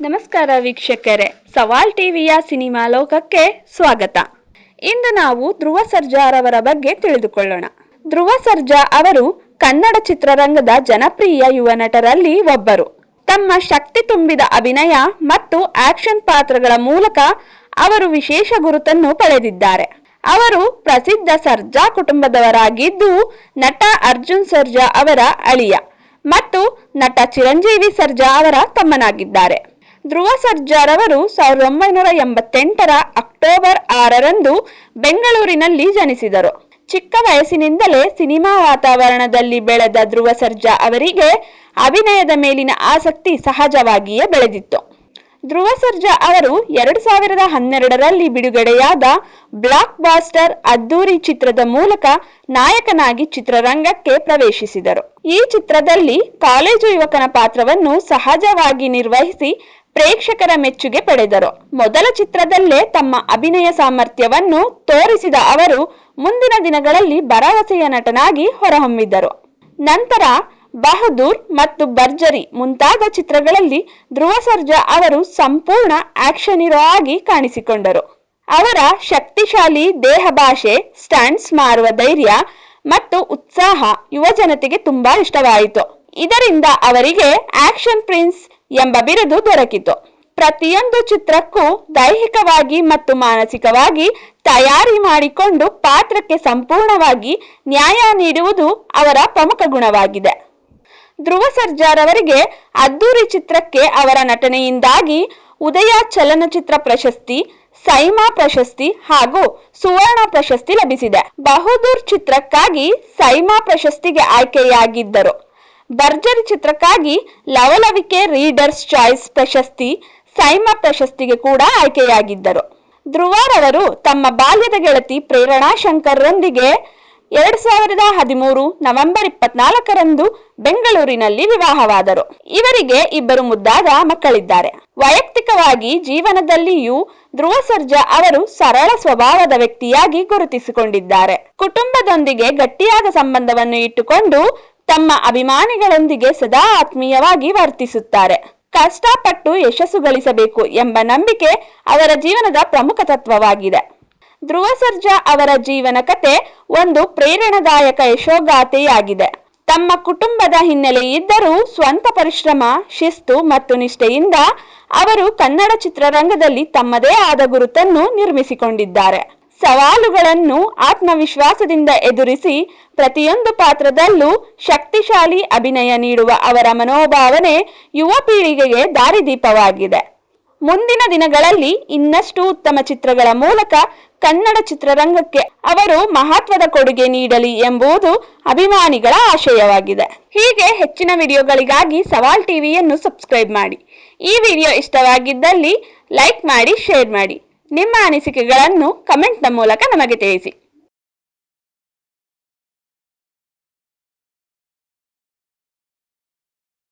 ನಮಸ್ಕಾರ ವೀಕ್ಷಕರೇ. ಸವಾಲ್ ಟಿವಿಯ ಸಿನಿಮಾ ಲೋಕಕ್ಕೆ ಸ್ವಾಗತ. ಇಂದು ನಾವು ಧ್ರುವ ಸರ್ಜಾ ಅವರ ಬಗ್ಗೆ ತಿಳಿದುಕೊಳ್ಳೋಣ. ಧ್ರುವ ಸರ್ಜಾ ಅವರು ಕನ್ನಡ ಚಿತ್ರರಂಗದ ಜನಪ್ರಿಯ ಯುವ ನಟರಲ್ಲಿ ಒಬ್ಬರು. ತಮ್ಮ ಶಕ್ತಿ ತುಂಬಿದ ಅಭಿನಯ ಮತ್ತು ಆಕ್ಷನ್ ಪಾತ್ರಗಳ ಮೂಲಕ ಅವರು ವಿಶೇಷ ಗುರುತನ್ನು ಪಡೆದಿದ್ದಾರೆ. ಅವರು ಪ್ರಸಿದ್ಧ ಸರ್ಜಾ ಕುಟುಂಬದವರಾಗಿದ್ದು, ನಟ ಅರ್ಜುನ್ ಸರ್ಜಾ ಅವರ ಅಳಿಯ ಮತ್ತು ನಟ ಚಿರಂಜೀವಿ ಸರ್ಜಾ ಅವರ ತಮ್ಮನಾಗಿದ್ದಾರೆ. ಧ್ರುವ ಸರ್ಜಾರ್ ಅವರು ಸಾವಿರದ ಒಂಬೈನೂರ ಎಂಬತ್ತೆಂಟರ ಅಕ್ಟೋಬರ್ ಆರರಂದು ಬೆಂಗಳೂರಿನಲ್ಲಿ ಜನಿಸಿದರು. ಚಿಕ್ಕ ವಯಸ್ಸಿನಿಂದಲೇ ಸಿನಿಮಾ ವಾತಾವರಣದಲ್ಲಿ ಬೆಳೆದ ಧ್ರುವ ಸರ್ಜಾ ಅವರಿಗೆ ಅಭಿನಯದ ಮೇಲಿನ ಆಸಕ್ತಿ ಸಹಜವಾಗಿಯೇ ಬೆಳೆದಿತ್ತು. ಧ್ರುವ ಸರ್ಜಾ ಅವರು ಎರಡು ಸಾವಿರದ ಹನ್ನೆರಡರಲ್ಲಿ ಬಿಡುಗಡೆಯಾದ ಬ್ಲಾಕ್ ಬಾಸ್ಟರ್ ಅದ್ದೂರಿ ಚಿತ್ರದ ಮೂಲಕ ನಾಯಕನಾಗಿ ಚಿತ್ರರಂಗಕ್ಕೆ ಪ್ರವೇಶಿಸಿದರು. ಈ ಚಿತ್ರದಲ್ಲಿ ಕಾಲೇಜು ಯುವಕನ ಪಾತ್ರವನ್ನು ಸಹಜವಾಗಿ ನಿರ್ವಹಿಸಿ ಪ್ರೇಕ್ಷಕರ ಮೆಚ್ಚುಗೆ ಪಡೆದರು. ಮೊದಲ ಚಿತ್ರದಲ್ಲೇ ತಮ್ಮ ಅಭಿನಯ ಸಾಮರ್ಥ್ಯವನ್ನು ತೋರಿಸಿದ ಅವರು, ಮುಂದಿನ ದಿನಗಳಲ್ಲಿ ಭರವಸೆಯ ನಟನಾಗಿ ಹೊರಹೊಮ್ಮಿದ್ದರು. ನಂತರ ಬಹದ್ದೂರ್ ಮತ್ತು ಭರ್ಜರಿ ಮುಂತಾದ ಚಿತ್ರಗಳಲ್ಲಿ ಧ್ರುವ ಸರ್ಜಾ ಅವರು ಸಂಪೂರ್ಣ ಆಕ್ಷನ್ ಹೀರೋ ಆಗಿ ಕಾಣಿಸಿಕೊಂಡರು. ಅವರ ಶಕ್ತಿಶಾಲಿ ದೇಹ ಭಾಷೆ ಸ್ಟ್ಯಾಂಡ್ಸ್ ಮಾರುವ ಧೈರ್ಯ ಮತ್ತು ಉತ್ಸಾಹ ಯುವ ಜನತೆಗೆ ತುಂಬಾ ಇಷ್ಟವಾಯಿತು. ಇದರಿಂದ ಅವರಿಗೆ ಆಕ್ಷನ್ ಪ್ರಿನ್ಸ್ ಎಂಬ ಬಿರುದು ದೊರಕಿತು. ಪ್ರತಿಯೊಂದು ಚಿತ್ರಕ್ಕೂ ದೈಹಿಕವಾಗಿ ಮತ್ತು ಮಾನಸಿಕವಾಗಿ ತಯಾರಿ ಮಾಡಿಕೊಂಡು ಪಾತ್ರಕ್ಕೆ ಸಂಪೂರ್ಣವಾಗಿ ನ್ಯಾಯ ನೀಡುವುದು ಅವರ ಪ್ರಮುಖ ಗುಣವಾಗಿದೆ. ಧ್ರುವ ಸರ್ಜಾರ್ ಅವರಿಗೆ ಅದ್ದೂರಿ ಚಿತ್ರಕ್ಕೆ ಅವರ ನಟನೆಯಿಂದಾಗಿ ಉದಯ ಚಲನಚಿತ್ರ ಪ್ರಶಸ್ತಿ, ಸೈಮಾ ಪ್ರಶಸ್ತಿ ಹಾಗೂ ಸುವರ್ಣ ಪ್ರಶಸ್ತಿ ಲಭಿಸಿದೆ. ಬಹದ್ದೂರ್ ಚಿತ್ರಕ್ಕಾಗಿ ಸೈಮಾ ಪ್ರಶಸ್ತಿಗೆ ಆಯ್ಕೆಯಾಗಿದ್ದರು. ಭರ್ಜರಿ ಚಿತ್ರಕ್ಕಾಗಿ ಲವಲವಿಕೆ ರೀಡರ್ಸ್ ಚಾಯ್ಸ್ ಪ್ರಶಸ್ತಿ, ಸೈಮಾ ಪ್ರಶಸ್ತಿಗೆ ಕೂಡ ಆಯ್ಕೆಯಾಗಿದ್ದರು. ಧ್ರುವರವರು ತಮ್ಮ ಬಾಲ್ಯದ ಗೆಳತಿ ಪ್ರೇರಣಾ ಶಂಕರ್ರೊಂದಿಗೆ ಎರಡ್ ಸಾವಿರದ ಹದಿಮೂರು ನವೆಂಬರ್ ಇಪ್ಪತ್ನಾಲ್ಕರಂದು ಬೆಂಗಳೂರಿನಲ್ಲಿ ವಿವಾಹವಾದರು. ಇವರಿಗೆ ಇಬ್ಬರು ಮುದ್ದಾದ ಮಕ್ಕಳಿದ್ದಾರೆ. ವೈಯಕ್ತಿಕವಾಗಿ ಜೀವನದಲ್ಲಿಯೂ ಧ್ರುವ ಸರ್ಜಾ ಅವರು ಸರಳ ಸ್ವಭಾವದ ವ್ಯಕ್ತಿಯಾಗಿ ಗುರುತಿಸಿಕೊಂಡಿದ್ದಾರೆ. ಕುಟುಂಬದೊಂದಿಗೆ ಗಟ್ಟಿಯಾದ ಸಂಬಂಧವನ್ನು ಇಟ್ಟುಕೊಂಡು ತಮ್ಮ ಅಭಿಮಾನಿಗಳೊಂದಿಗೆ ಸದಾ ಆತ್ಮೀಯವಾಗಿ ವರ್ತಿಸುತ್ತಾರೆ. ಕಷ್ಟಪಟ್ಟು ಯಶಸ್ಸು ಗಳಿಸಬೇಕು ಎಂಬ ನಂಬಿಕೆ ಅವರ ಜೀವನದ ಪ್ರಮುಖ ತತ್ವವಾಗಿದೆ. ಧ್ರುವ ಸರ್ಜಾ ಅವರ ಜೀವನ ಕತೆ ಒಂದು ಪ್ರೇರಣಾದಾಯಕ ಯಶೋಗಾಥೆಯಾಗಿದೆ. ತಮ್ಮ ಕುಟುಂಬದ ಹಿನ್ನೆಲೆ ಇದ್ದರೂ ಸ್ವಂತ ಪರಿಶ್ರಮ, ಶಿಸ್ತು ಮತ್ತು ನಿಷ್ಠೆಯಿಂದ ಅವರು ಕನ್ನಡ ಚಿತ್ರರಂಗದಲ್ಲಿ ತಮ್ಮದೇ ಆದ ಗುರುತನ್ನು ನಿರ್ಮಿಸಿಕೊಂಡಿದ್ದಾರೆ. ಸವಾಲುಗಳನ್ನು ಆತ್ಮವಿಶ್ವಾಸದಿಂದ ಎದುರಿಸಿ ಪ್ರತಿಯೊಂದು ಪಾತ್ರದಲ್ಲೂ ಶಕ್ತಿಶಾಲಿ ಅಭಿನಯ ನೀಡುವ ಅವರ ಮನೋಭಾವನೆ ಯುವ ಪೀಳಿಗೆಗೆ ದಾರಿದೀಪವಾಗಿದೆ. ಮುಂದಿನ ದಿನಗಳಲ್ಲಿ ಇನ್ನಷ್ಟು ಉತ್ತಮ ಚಿತ್ರಗಳ ಮೂಲಕ ಕನ್ನಡ ಚಿತ್ರರಂಗಕ್ಕೆ ಅವರು ಮಹತ್ವದ ಕೊಡುಗೆ ನೀಡಲಿ ಎಂಬುದು ಅಭಿಮಾನಿಗಳ ಆಶಯವಾಗಿದೆ. ಹೀಗೆ ಹೆಚ್ಚಿನ ವಿಡಿಯೋಗಳಿಗಾಗಿ ಸವಾಲ್ ಟಿವಿಯನ್ನು ಸಬ್ಸ್ಕ್ರೈಬ್ ಮಾಡಿ. ಈ ವಿಡಿಯೋ ಇಷ್ಟವಾಗಿದ್ದಲ್ಲಿ ಲೈಕ್ ಮಾಡಿ, ಶೇರ್ ಮಾಡಿ. ನಿಮ್ಮ ಅನಿಸಿಕೆಗಳನ್ನು ಕಮೆಂಟ್ನ ಮೂಲಕ ನಮಗೆ ತಿಳಿಸಿ.